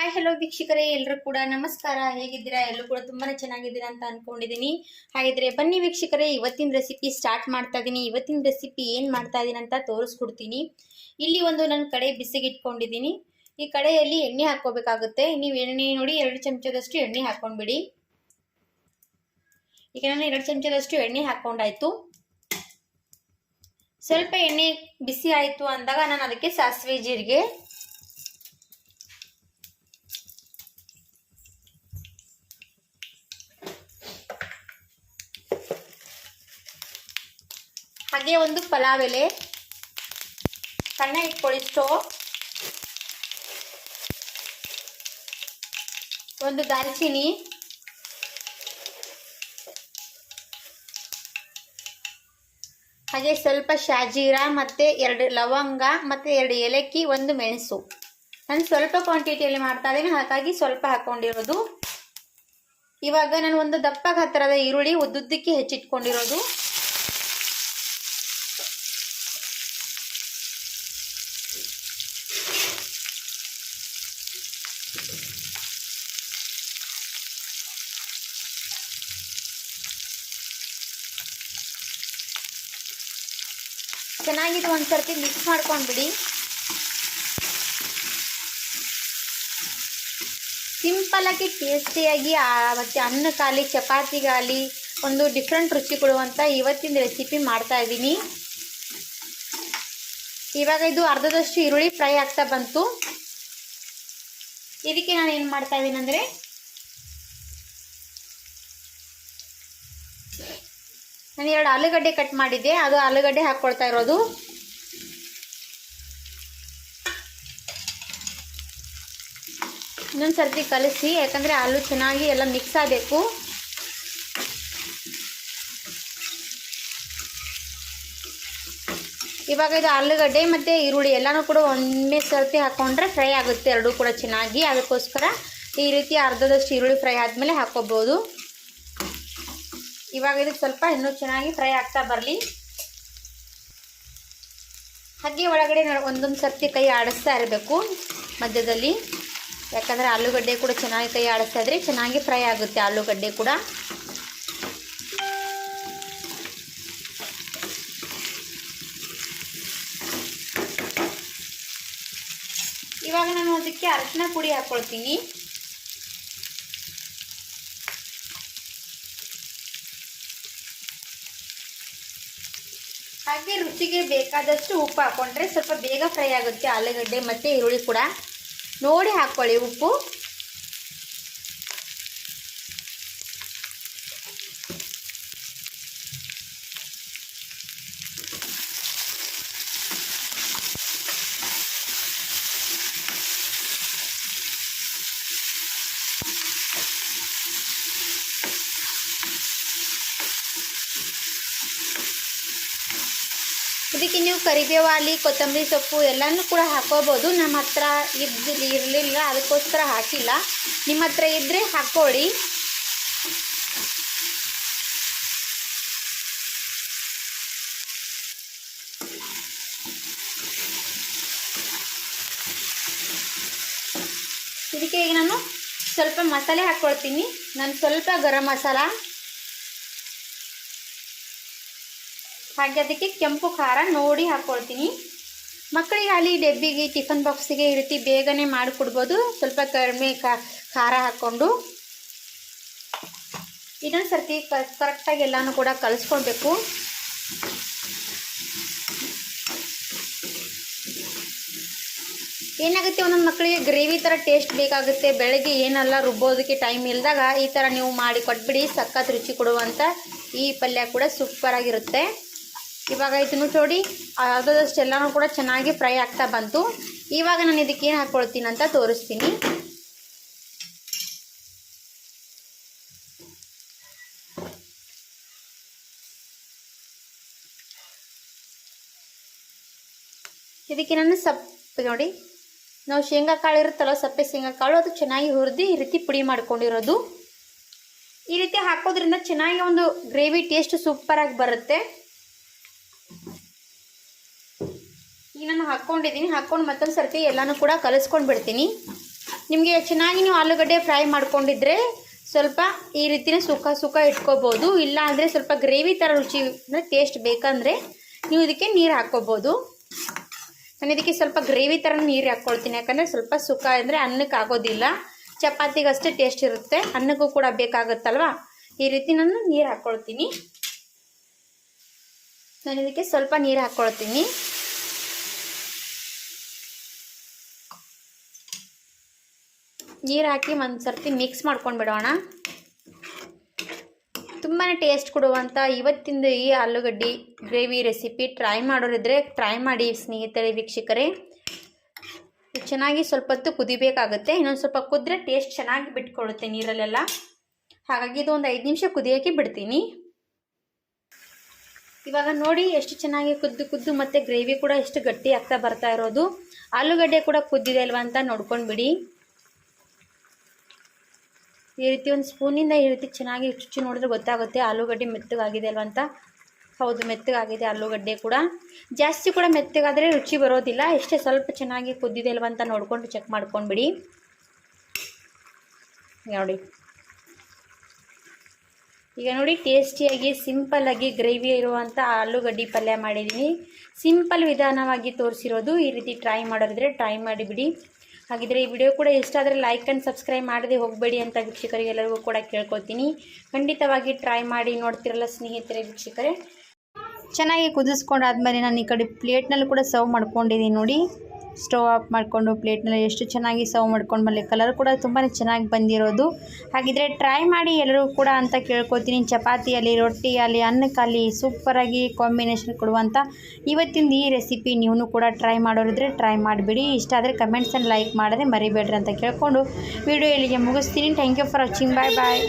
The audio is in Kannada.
ಹಾಯ್ ಹಲೋ ವೀಕ್ಷಕರೇ ಎಲ್ಲರೂ ಕೂಡ ನಮಸ್ಕಾರ. ಹೇಗಿದ್ದೀರಾ? ಎಲ್ಲರೂ ಕೂಡ ತುಂಬಾ ಚೆನ್ನಾಗಿದ್ದೀರಾ ಅಂತ ಅನ್ಕೊಂಡಿದ್ದೀನಿ ಹಾಗಿದ್ರೆ ಬನ್ನಿ ವೀಕ್ಷಕರೇ, ಇವತ್ತಿನ ರೆಸಿಪಿ ಸ್ಟಾರ್ಟ್ ಮಾಡ್ತಾ ಇದ್ದೀನಿ ಇವತ್ತಿನ ರೆಸಿಪಿ ಏನು ಮಾಡ್ತಾ ಇದ್ದೀನಿ ಅಂತ ತೋರಿಸ್ಕೊಡ್ತೀನಿ. ಇಲ್ಲಿ ಒಂದು ನನ್ನ ಕಡೆ ಬಿಸಿಗೆ ಇಟ್ಕೊಂಡಿದ್ದೀನಿ ಈ ಕಡೆಯಲ್ಲಿ ಎಣ್ಣೆ ಹಾಕೋಬೇಕಾಗುತ್ತೆ ನೀವು ಎಣ್ಣೆ ನೋಡಿ, ಎರಡು ಚಮಚದಷ್ಟು ಎಣ್ಣೆ ಹಾಕ್ಕೊಂಡ್ಬಿಡಿ. ಈಗ ನಾನು ಎರಡು ಚಮಚದಷ್ಟು ಎಣ್ಣೆ ಹಾಕ್ಕೊಂಡಾಯ್ತು. ಸ್ವಲ್ಪ ಎಣ್ಣೆ ಬಿಸಿ ಆಯಿತು ಅಂದಾಗ ನಾನು ಅದಕ್ಕೆ ಸಾಸಿವೆ ಜೀರಿಗೆ ಹಾಗೆ ಒಂದು ಪಲಾವ್ ಎಲೆ ಸಣ್ಣ ಇಟ್ಕೊಳ್ಳಿ ಸ್ಟೋವ್ ಒಂದು ದಾಲ್ಚಿನಿ ಹಾಗೆ ಸ್ವಲ್ಪ ಶಾಜೀರ ಮತ್ತು ಎರಡು ಲವಂಗ ಮತ್ತು ಎರಡು ಏಲಕ್ಕಿ, ಒಂದು ಮೆಣಸು. ನಾನು ಸ್ವಲ್ಪ ಕ್ವಾಂಟಿಟಿಯಲ್ಲಿ ಮಾಡ್ತಾ ಇದ್ದೀನಿ, ಹಾಗಾಗಿ ಸ್ವಲ್ಪ ಹಾಕ್ಕೊಂಡಿರೋದು ಇವಾಗ ನಾನು ಒಂದು ದಪ್ಪ ಹತ್ತಿರದ ಈರುಳ್ಳಿ ಉದ್ದುದ್ದಕ್ಕೆ ಹೆಚ್ಚಿಟ್ಕೊಂಡಿರೋದು. ಚೆನ್ನಾಗಿದೆ ಒಂದು ಸರ್ತಿ ಮಿಕ್ಸ್ ಮಾಡ್ಕೊಂಡ್ಬಿಡಿ ಸಿಂಪಲಾಗಿ ಟೇಸ್ಟಿಯಾಗಿ ಮತ್ತು ಅನ್ನಕ್ಕಾಗಲಿ, ಚಪಾತಿಗಾಗಲಿ, ಒಂದು ಡಿಫ್ರೆಂಟ್ ರುಚಿ ಕೊಡುವಂಥ ಇವತ್ತಿನ ರೆಸಿಪಿ ಮಾಡ್ತಾ ಇದ್ದೀನಿ. ಇವಾಗ ಇದು ಅರ್ಧದಷ್ಟು ಈರುಳ್ಳಿ ಫ್ರೈ ಆಗ್ತಾ ಬಂತು. ಇದಕ್ಕೆ ನಾನು ಏನು ಮಾಡ್ತಾ ಇದ್ದೀನಿ ಅಂದರೆ ನಾನು ಎರಡು ಆಲೂಗಡ್ಡೆ ಕಟ್ ಮಾಡಿದ್ದೆ, ಅದು ಆಲೂಗಡ್ಡೆ ಹಾಕ್ಕೊಳ್ತಾ ಇರೋದು. ಇನ್ನೊಂದು ಸರ್ತಿ ಕಲಿಸಿ, ಯಾಕಂದರೆ ಆಲೂ ಚೆನ್ನಾಗಿ ಎಲ್ಲ ಮಿಕ್ಸ್ ಆಗಬೇಕು. ಇವಾಗ ಇದು ಆಲೂಗಡ್ಡೆ ಮತ್ತು ಈರುಳ್ಳಿ ಎಲ್ಲನೂ ಕೂಡ ಒಮ್ಮೆ ಸರ್ತಿ ಹಾಕ್ಕೊಂಡ್ರೆ ಫ್ರೈ ಆಗುತ್ತೆ, ಎರಡೂ ಕೂಡ ಚೆನ್ನಾಗಿ. ಅದಕ್ಕೋಸ್ಕರ ಈ ರೀತಿ ಅರ್ಧದಷ್ಟು ಈರುಳ್ಳಿ ಫ್ರೈ ಆದಮೇಲೆ ಹಾಕ್ಕೋಬೋದು ಇವಾಗ ಇದಕ್ಕೆ ಸ್ವಲ್ಪ ಇನ್ನೂ ಚೆನ್ನಾಗಿ ಫ್ರೈ ಆಗ್ತಾ ಬರಲಿ. ಹಾಗೆ ಒಳಗಡೆ ಒಂದೊಂದು ಸರ್ತಿ ಕೈ ಆಡಿಸ್ತಾ ಇರಬೇಕು ಮಧ್ಯದಲ್ಲಿ. ಯಾಕಂದರೆ ಆಲೂಗಡ್ಡೆ ಕೂಡ ಚೆನ್ನಾಗಿ ಕೈ ಆಡಿಸ್ತಾ ಇದ್ರೆ ಚೆನ್ನಾಗಿ ಫ್ರೈ ಆಗುತ್ತೆ ಆಲೂಗಡ್ಡೆ ಕೂಡ. ಇವಾಗ ನಾನು ಅದಕ್ಕೆ ಅರಶಿನ ಪುಡಿ ಹಾಕ್ಕೊಳ್ತೀನಿ ಹಾಗೆ ರುಚಿಗೆ ಬೇಕಾದಷ್ಟು ಉಪ್ಪು ಹಾಕ್ಕೊಂಡ್ರೆ ಸ್ವಲ್ಪ ಬೇಗ ಫ್ರೈ ಆಗುತ್ತೆ, ಆಲೂಗಡ್ಡೆ ಮತ್ತು ಈರುಳ್ಳಿ ಕೂಡ. ನೋಡಿ ಹಾಕ್ಕೊಳ್ಳಿ ಉಪ್ಪು. ಇದಕ್ಕೆ ನೀವು ಕರಿಬೇವಾಲಿ ಕೊತ್ತಂಬರಿ ಸೊಪ್ಪು ಎಲ್ಲನೂ ಕೂಡ ಹಾಕೋಬೋದು. ನಮ್ಮ ಹತ್ರ ಇದ್ದು ಇರಲಿಲ್ಲ, ಅದಕ್ಕೋಸ್ಕರ ಹಾಕಿಲ್ಲ. ನಿಮ್ಮ ಹತ್ರ ಇದ್ದರೆ ಹಾಕ್ಕೊಳ್ಳಿ ಇದಕ್ಕೆ ಈಗ ನಾನು ಸ್ವಲ್ಪ ಮಸಾಲೆ ಹಾಕ್ಕೊಳ್ತೀನಿ. ನಾನು ಸ್ವಲ್ಪ ಗರಂ ಮಸಾಲ. ಹಾಗೆ ಅದಕ್ಕೆ ಕೆಂಪು ಖಾರ ನೋಡಿ ಹಾಕ್ಕೊಳ್ತೀನಿ ಅಲ್ಲಿ ಡಬ್ಬಿಗೆ, ಟಿಫನ್ ಬಾಕ್ಸಿಗೆ ಈ ರೀತಿ ಬೇಗನೆ ಮಾಡಿಕೊಡ್ಬೋದು ಸ್ವಲ್ಪ ಕಡಿಮೆ ಖಾರ ಹಾಕ್ಕೊಂಡು. ಇನ್ನೊಂದು ಸರ್ತಿ ಕರೆಕ್ಟಾಗಿ ಎಲ್ಲನೂ ಕೂಡ ಕಲಿಸ್ಕೊಳ್ಬೇಕು. ಏನಾಗುತ್ತೆ? ಒಂದೊಂದು ಮಕ್ಕಳಿಗೆ ಗ್ರೇವಿ ಥರ ಟೇಸ್ಟ್ ಬೇಕಾಗುತ್ತೆ. ಬೆಳಗ್ಗೆ ಏನೆಲ್ಲ ರುಬ್ಬೋದಕ್ಕೆ ಟೈಮ್ ಇಲ್ದಾಗ ಈ ಥರ ನೀವು ಮಾಡಿ ಕೊಟ್ಬಿಡಿ. ಸಖತ್ ರುಚಿ ಕೊಡುವಂಥ ಈ ಪಲ್ಯ ಕೂಡ ಸೂಪರಾಗಿರುತ್ತೆ. ಇವಾಗ ಇದನ್ನು ನೋಡಿ ಅರ್ಧದಷ್ಟೆಲ್ಲನೂ ಕೂಡ ಚೆನ್ನಾಗಿ ಫ್ರೈ ಆಗ್ತಾ ಬಂತು. ಇವಾಗ ನಾನು ಇದಕ್ಕೆ ಏನು ಹಾಕ್ಕೊಳ್ತೀನಿ ಅಂತ ತೋರಿಸ್ತೀನಿ. ಇದಕ್ಕೆ ನಾನು ಸಪ್ಪೆ ನೋಡಿ, ನಾವು ಶೇಂಗಾ ಕಾಳು ಇರುತ್ತಲ್ಲ, ಸಪ್ಪೆ ಶೇಂಗಾ ಕಾಳು, ಅದು ಚೆನ್ನಾಗಿ ಹುರಿದು ಈ ರೀತಿ ಪುಡಿ ಮಾಡ್ಕೊಂಡಿರೋದು. ಈ ರೀತಿ ಹಾಕೋದ್ರಿಂದ ಚೆನ್ನಾಗಿ ಒಂದು ಗ್ರೇವಿ ಟೇಸ್ಟ್ ಸೂಪರಾಗಿ ಬರುತ್ತೆ. ಈಗ ನಾನು ಹಾಕ್ಕೊಂಡಿದ್ದೀನಿ. ಹಾಕ್ಕೊಂಡು ಮತ್ತೊಂದು ಸರ್ತಿ ಎಲ್ಲನೂ ಕೂಡ ಕಲಿಸ್ಕೊಂಡು ಬಿಡ್ತೀನಿ. ನಿಮಗೆ ಚೆನ್ನಾಗಿ ನೀವು ಆಲೂಗಡ್ಡೆ ಫ್ರೈ ಮಾಡ್ಕೊಂಡಿದ್ರೆ ಸ್ವಲ್ಪ ಈ ರೀತಿಯೇ ಸುಕ್ಕ ಸುಖ ಇಟ್ಕೋಬೋದು. ಇಲ್ಲ ಅಂದರೆ ಸ್ವಲ್ಪ ಗ್ರೇವಿ ಥರ ರುಚಿ ಅಂದರೆ ಟೇಸ್ಟ್ ಬೇಕಂದರೆ ನೀವು ಇದಕ್ಕೆ ನೀರು ಹಾಕ್ಕೋಬೋದು. ನಾನು ಇದಕ್ಕೆ ಸ್ವಲ್ಪ ಗ್ರೇವಿ ಥರ ನೀರು ಹಾಕ್ಕೊಳ್ತೀನಿ. ಯಾಕಂದರೆ ಸ್ವಲ್ಪ ಸುಖ ಅಂದರೆ ಅನ್ನಕ್ಕೆ ಆಗೋದಿಲ್ಲ. ಚಪಾತಿಗಷ್ಟೇ ಟೇಸ್ಟ್ ಇರುತ್ತೆ. ಅನ್ನಕ್ಕೂ ಕೂಡ ಬೇಕಾಗುತ್ತಲ್ವ? ಈ ರೀತಿ ನಾನು ನೀರು ಹಾಕ್ಕೊಳ್ತೀನಿ. ನಾನು ಇದಕ್ಕೆ ಸ್ವಲ್ಪ ನೀರು ಹಾಕ್ಕೊಳ್ತೀನಿ. ನೀರು ಹಾಕಿ ಒಂದು ಸರ್ತಿ ಮಿಕ್ಸ್ ಮಾಡ್ಕೊಂಡು ಬಿಡೋಣ. ತುಂಬಾ ಟೇಸ್ಟ್ ಕೊಡುವಂಥ ಇವತ್ತಿಂದ ಈ ಆಲೂಗಡ್ಡೆ ಗ್ರೇವಿ ರೆಸಿಪಿ ಟ್ರೈ ಮಾಡೋರಿದ್ರೆ ಟ್ರೈ ಮಾಡಿ ಸ್ನೇಹಿತರೆ, ವೀಕ್ಷಕರೇ. ಚೆನ್ನಾಗಿ ಸ್ವಲ್ಪ ಹೊತ್ತು ಕುದಿಬೇಕಾಗುತ್ತೆ. ಇನ್ನೊಂದು ಸ್ವಲ್ಪ ಕುದ್ರೆ ಟೇಸ್ಟ್ ಚೆನ್ನಾಗಿ ಬಿಟ್ಕೊಡುತ್ತೆ ನೀರಲ್ಲೆಲ್ಲ. ಹಾಗಾಗಿ ಇದು ಒಂದು ಐದು ನಿಮಿಷ ಕುದಿಯೋಕ್ಕೆ ಬಿಡ್ತೀನಿ. ಇವಾಗ ನೋಡಿ ಎಷ್ಟು ಚೆನ್ನಾಗಿ ಕುದ್ದು ಕುದ್ದು ಮತ್ತು ಗ್ರೇವಿ ಕೂಡ ಎಷ್ಟು ಗಟ್ಟಿ ಆಗ್ತಾ ಬರ್ತಾ ಇರೋದು. ಆಲೂಗಡ್ಡೆ ಕೂಡ ಕುದ್ದಿದೆ ಅಲ್ವಾ ಅಂತ ನೋಡ್ಕೊಂಡು ಬಿಡಿ. ಈ ರೀತಿ ಒಂದು ಸ್ಪೂನಿಂದ ಈ ರೀತಿ ಚೆನ್ನಾಗಿ ಚುಚ್ಚಿ ನೋಡಿದ್ರೆ ಗೊತ್ತಾಗುತ್ತೆ ಆಲೂಗಡ್ಡೆ ಮೆತ್ತಗಾಗಿದೆ ಅಲ್ವಾ ಅಂತ. ಹೌದು, ಮೆತ್ತಗಾಗಿದೆ ಆಲೂಗಡ್ಡೆ ಕೂಡ. ಜಾಸ್ತಿ ಕೂಡ ಮೆತ್ತಗಾದರೆ ರುಚಿ ಬರೋದಿಲ್ಲ. ಎಷ್ಟೇ ಸ್ವಲ್ಪ ಚೆನ್ನಾಗಿ ಕುದ್ದಿದೆ ಅಲ್ವ ಅಂತ ನೋಡಿಕೊಂಡು ಚೆಕ್ ಮಾಡ್ಕೊಂಡ್ಬಿಡಿ. ನೋಡಿ. ಈಗ ನೋಡಿ, ಟೇಸ್ಟಿಯಾಗಿ ಸಿಂಪಲ್ಲಾಗಿ ಗ್ರೇವಿ ಇರುವಂಥ ಆಲೂಗಡ್ಡೆ ಪಲ್ಯ ಮಾಡಿದ್ದೀನಿ. ಸಿಂಪಲ್ ವಿಧಾನವಾಗಿ ತೋರಿಸಿರೋದು ಈ ರೀತಿ ಟ್ರೈ ಮಾಡೋದ್ರೆ ಟ್ರೈ ಮಾಡಿಬಿಡಿ. ಹಾಗಿದ್ರೆ ಈ ವಿಡಿಯೋ ಕೂಡ ಇಷ್ಟ ಆದರೆ ಲೈಕ್ ಆ್ಯಂಡ್ ಸಬ್ಸ್ಕ್ರೈಬ್ ಮಾಡದೆ ಹೋಗಬೇಡಿ ಅಂತ ವೀಕ್ಷಕರಿಗೆಲ್ಲರಿಗೂ ಕೂಡ ಕೇಳ್ಕೊತೀನಿ. ಖಂಡಿತವಾಗಿ ಟ್ರೈ ಮಾಡಿ ನೋಡ್ತಿರಲ್ಲ ಸ್ನೇಹಿತರೆ ವೀಕ್ಷಕರೇ. ಚೆನ್ನಾಗಿ ಕುದಿಸ್ಕೊಂಡಾದ್ಮೇಲೆ ನಾನು ಈ ಕಡೆ ಪ್ಲೇಟ್ನಲ್ಲಿ ಕೂಡ ಸರ್ವ್ ಮಾಡ್ಕೊಂಡಿದ್ದೀನಿ ನೋಡಿ. ಸ್ಟವ್ ಆಫ್ ಮಾಡಿಕೊಂಡು ಪ್ಲೇಟ್ನಲ್ಲಿ ಎಷ್ಟು ಚೆನ್ನಾಗಿ ಸರ್ವ್ ಮಾಡ್ಕೊಂಡು ಬರಲಿ ಕಲರ್ ಕೂಡ ತುಂಬಾ ಚೆನ್ನಾಗಿ ಬಂದಿರೋದು. ಹಾಗಿದ್ರೆ ಟ್ರೈ ಮಾಡಿ ಎಲ್ಲರೂ ಕೂಡ ಅಂತ ಕೇಳ್ಕೊತೀನಿ. ಚಪಾತಿಯಲ್ಲಿ, ರೊಟ್ಟಿಯಲ್ಲಿ ಅನ್ನಕ್ಕಾಗಲಿ ಸೂಪರಾಗಿ ಕಾಂಬಿನೇಷನ್ ಕೊಡುವಂಥ ಇವತ್ತಿನ ಈ ರೆಸಿಪಿ ನೀವು ಕೂಡ ಟ್ರೈ ಮಾಡೋರಿದ್ರೆ ಟ್ರೈ ಮಾಡಿಬಿಡಿ. ಇಷ್ಟ ಆದರೆ ಕಮೆಂಟ್ಸನ್ನು ಲೈಕ್ ಮಾಡದೆ ಮರಿಬೇಡ್ರಿ ಅಂತ ಕೇಳ್ಕೊಂಡು ವಿಡಿಯೋ ಇಲ್ಲಿಗೆ ಮುಗಿಸ್ತೀನಿ. Thank you for watching bye bye